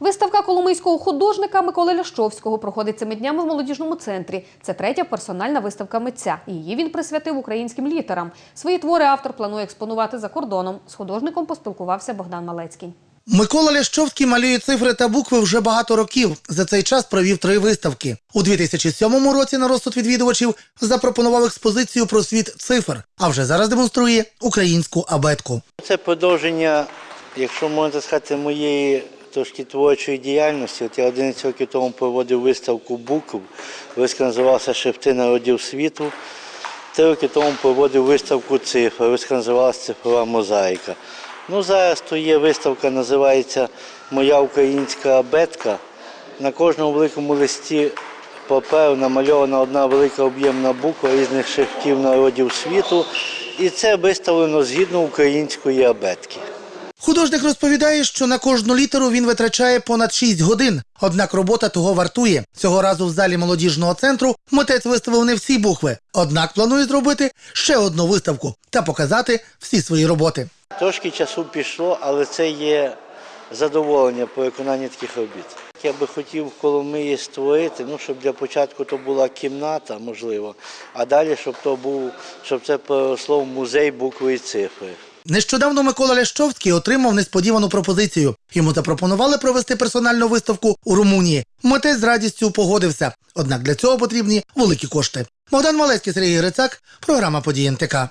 Виставка коломийського художника Миколи Лящовського проходить цими днями в молодіжному центрі. Це третя персональна виставка митця. Її він присвятив українським літерам. Свої твори автор планує експонувати за кордоном. З художником поспілкувався Богдан Малецький. Микола Лящовський малює цифри та букви вже багато років. За цей час провів три виставки. У 2007 році на розсуд відвідувачів запропонував експозицію про світ цифр, а вже зараз демонструє українську абетку. Це продовження, якщо можна сказати, моєї трошки творчої діяльності. От я 11 років тому проводив виставку букв. Виставка називалася Шрифти народів світу. Три роки тому проводив виставку цифр. Виставка називалася Цифрова мозаїка. Ну, зараз то є виставка, називається Моя українська абетка. На кожному великому листі паперу намальована одна велика об'ємна буква різних шрифтів народів світу. І це виставлено згідно української абетки. Художник розповідає, що на кожну літеру він витрачає понад 6 годин. Однак робота того вартує. Цього разу в залі молодіжного центру митець виставив не всі букви. Однак планує зробити ще одну виставку та показати всі свої роботи. Трошки часу пішло, але це є задоволення по виконанні таких робіт. Я би хотів Коломиї створити, ну, щоб для початку то була кімната, можливо, а далі, щоб то був, щоб це переросло в музей букви і цифри. Нещодавно Микола Лящовський отримав несподівану пропозицію. Йому запропонували провести персональну виставку у Румунії. Митець з радістю погодився. Однак для цього потрібні великі кошти. Богдан Малецький, Сергій Грицак, програма «Події НТК».